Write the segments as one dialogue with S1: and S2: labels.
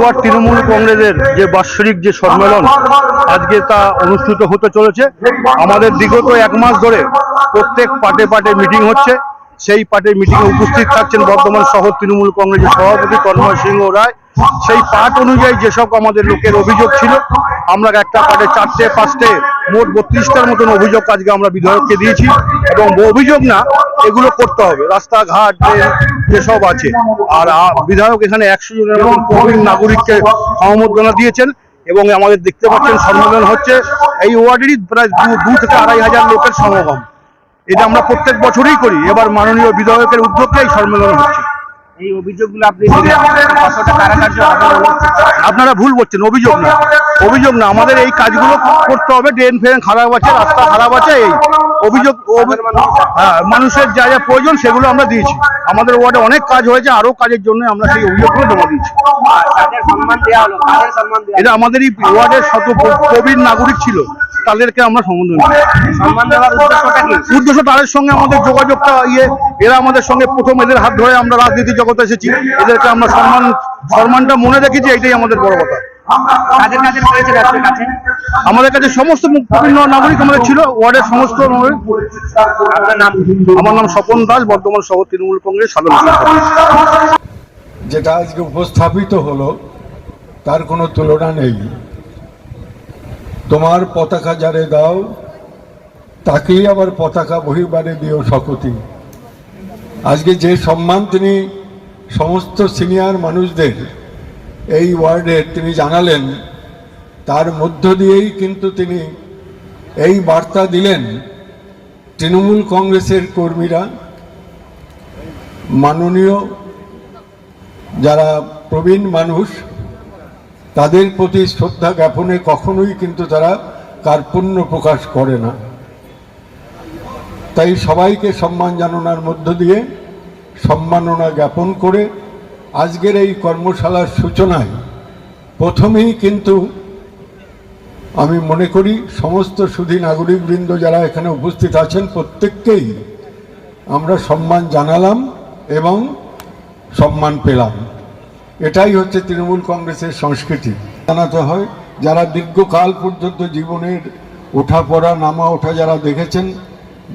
S1: Word Trinamool কংগ্রেসের যে বাৎসরিক যে সম্মেলন, আজকে তা অনুষ্ঠিত হতে চলেছে। আমাদের বিগত এক মাস ধরে প্রত্যেক পাটে পাটে মিটিং হচ্ছে। সেই পাটে মিটিংয়ে উপস্থিত থাকছেন বর্ধমান শহর তৃণমূল কংগ্রেসের সভাপতি তন্ময় সিংহ রায়। সেই পাঠ অনুযায়ী যেসব আমাদের লোকের অভিযোগ ছিল, আমরা একটা পাটে চারটে, পাঁচটে, মোট বত্রিশটার মতন অভিযোগ আজকে আমরা বিধায়ককে দিয়েছি। এবং অভিযোগ না এগুলো করতে হবে। রাস্তাঘাট যেসব আছে। আর বিধায়ক এখানে একশো জনের মতন প্রবীণ নাগরিককে সমবেদনা দিয়েছেন এবং আমাদের দেখতে পাচ্ছেন সম্মেলন হচ্ছে। এই ওয়ার্ডেরই প্রায় দু থেকে আড়াই হাজার লোকের সমাগম। এটা আমরা প্রত্যেক বছরই করি। এবার মাননীয় বিধায়কের উদ্যোগে এই সম্মেলন হচ্ছে।
S2: এই অভিযোগগুলো আপনি
S1: আপনারা ভুল করছেন অভিযোগ না। অভিযোগ না আমাদের এই কাজগুলো করতে হবে ড্রেন ফ্রেন খারাপ আছে রাস্তা খারাপ আছে এই অভিযোগ হ্যাঁ মানুষের যা যা প্রয়োজন সেগুলো আমরা দিয়েছি। আমাদের ওয়ার্ডে অনেক কাজ হয়েছে আরও কাজের জন্য আমরা সেই অভিযোগগুলো জমা দিয়েছি। এটা আমাদের এই ওয়ার্ডের শত প্রবীণ নাগরিক ছিল তাদেরকে আমরা সম্বোধন উদ্দেশ্য তাদের সঙ্গে আমাদের যোগাযোগটা ইয়ে এরা আমাদের সঙ্গে প্রথম এদের হাত ধরে আমরা রাজনীতি জগতে এসেছি এদেরকে আমরা সম্মান সম্মানটা মনে রেখেছি এটাই আমাদের বড় কথা।
S2: কাদের কাদের করেছেন আপনার কাছে
S1: আমাদের কাছে সমস্ত বিভিন্ন নাগরিক আমাদের ছিল ওয়ার্ডের সমস্ত
S2: নাম?
S1: আমার নাম স্বপন দাস বর্তমান শহর তৃণমূল কংগ্রেস সাধারণ
S3: যেটা আজকে উপস্থাপিত হলো তার কোনো তুলনা নেই। তোমার পতাকা যারে দাও তাকেই আবার পতাকা বহিবারে দিও শকতি। আজকে যে সম্মান তিনি সমস্ত সিনিয়র মানুষদের এই ওয়ার্ডে তিনি জানালেন, তার মধ্য দিয়েই কিন্তু তিনি এই বার্তা দিলেন তৃণমূল কংগ্রেসের কর্মীরা, মাননীয় যারা প্রবীণ মানুষ, তাদের প্রতি শ্রদ্ধা জ্ঞাপনে কখনোই কিন্তু তারা কার্পণ্য প্রকাশ করে না। তাই সবাইকে সম্মান জানানোর মধ্য দিয়ে সম্মাননা জ্ঞাপন করে আজকের এই কর্মশালার সূচনায় প্রথমেই কিন্তু আমি মনে করি সমস্ত সুধী নাগরিকবৃন্দ যারা এখানে উপস্থিত আছেন প্রত্যেককেই আমরা সম্মান জানালাম এবং সম্মান পেলাম। এটাই হচ্ছে তৃণমূল কংগ্রেসের সংস্কৃতি। জানাতে হয়, যারা দীর্ঘকাল পর্যন্ত জীবনের ওঠাপড়া নামা ওঠা যারা দেখেছেন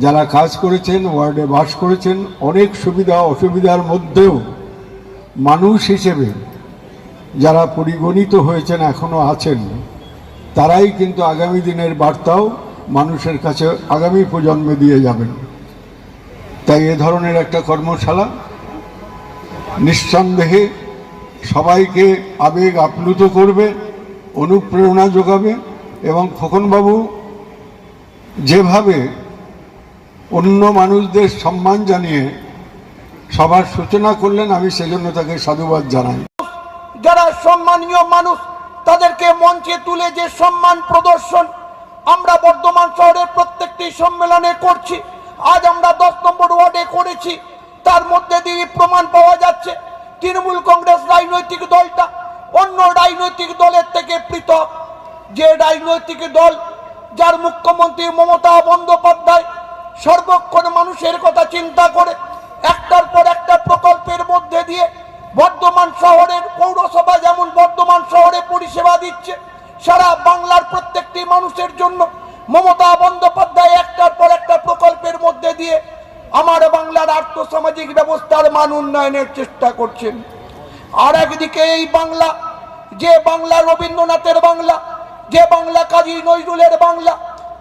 S3: যারা কাজ করেছেন, ওয়ার্ডে বাস করেছেন, অনেক সুবিধা অসুবিধার মধ্যেও মানুষ হিসেবে যারা পরিগণিত হয়েছেন এখনও আছেন, তারাই কিন্তু আগামী দিনের বার্তাও মানুষের কাছে আগামী প্রজন্মে দিয়ে যাবেন। তাই এ ধরনের একটা কর্মশালা নিঃসন্দেহে সবাইকে আবেগ আপ্লুত করবে, অনুপ্রেরণা যোগাবে এবং খোকনবাবু যেভাবে অন্য মানুষদের সম্মান জানিয়ে সবার সূচনা করলেন, আমি সেজন্য তাকে সাধুবাদ জানাই।
S4: যারা সম্মানীয় মানুষ, তাদেরকে মঞ্চে তুলে যে সম্মান প্রদর্শন আমরা বর্ধমান শহরের প্রত্যেকটি সম্মেলনে করছি, আজ আমরা দশ নম্বর ওয়ার্ডে করেছি, তার মধ্যে দিয়ে প্রমাণ পাওয়া যাচ্ছে, তৃণমূল কংগ্রেস রাজনৈতিক দলটা অন্য রাজনৈতিক দলের থেকে পৃথক। যে রাজনৈতিক দল, যার মুখ্যমন্ত্রী মমতা বন্দ্যোপাধ্যায় সর্বক্ষণ মানুষের কথা চিন্তা করে, একটার পর একটা প্রকল্পের মধ্যে দিয়ে বর্ধমান শহরের পৌরসভা যেমন বর্ধমান শহরে পরিষেবা দিচ্ছে, সারা বাংলার প্রত্যেকটি মানুষের জন্য মমতা বন্দ্যোপাধ্যায় একটার পর একটা প্রকল্পের মধ্যে দিয়ে আমার বাংলার আর্থসামাজিক ব্যবস্থার মান উন্নয়নের চেষ্টা করছেন। আর একদিকে এই বাংলা, যে বাংলা রবীন্দ্রনাথের বাংলা, যে বাংলা কাজী নজরুলের বাংলা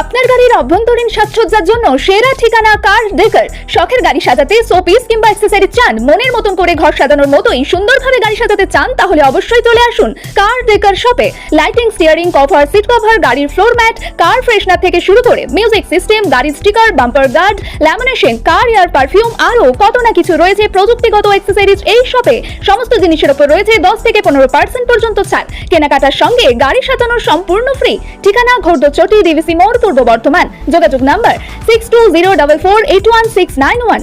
S5: আপনার গাড়ির অভ্যন্তরীণ সাজসজ্জার জন্য সেরা ঠিকানা কার ডেকার শখের গাড়ি সাজাতে শোপিস কিংবা অ্যাক্সেসরি চান? মনের মতন করে ঘর সাজানোর মতোই সুন্দরভাবে গাড়ি সাজাতে চান, তাহলে অবশ্যই চলে আসুন কার ডেকার শপে lighting steering cover seat cover গাড়ির ফ্লোর ম্যাট কার ফ্রেশনার থেকে শুরু করে মিউজিক সিস্টেম গাড়ির sticker bumper guard lamination car air perfume আরও কত না কিছু রয়েছে প্রযুক্তিগত অ্যাক্সেসরিজ এই শপে সমস্ত জিনিসের উপর রয়েছে দশ থেকে পনেরো পার্সেন্ট পর্যন্ত ছাড়। কেনাকাটার সঙ্গে গাড়ি সাজানোর সম্পূর্ণ ফ্রি ঠিকানা ঘোরদচটি ডিভিসি মোড় পূর্ব বর্ধমান। যোগাযোগ number six two zero double four eight one six nine one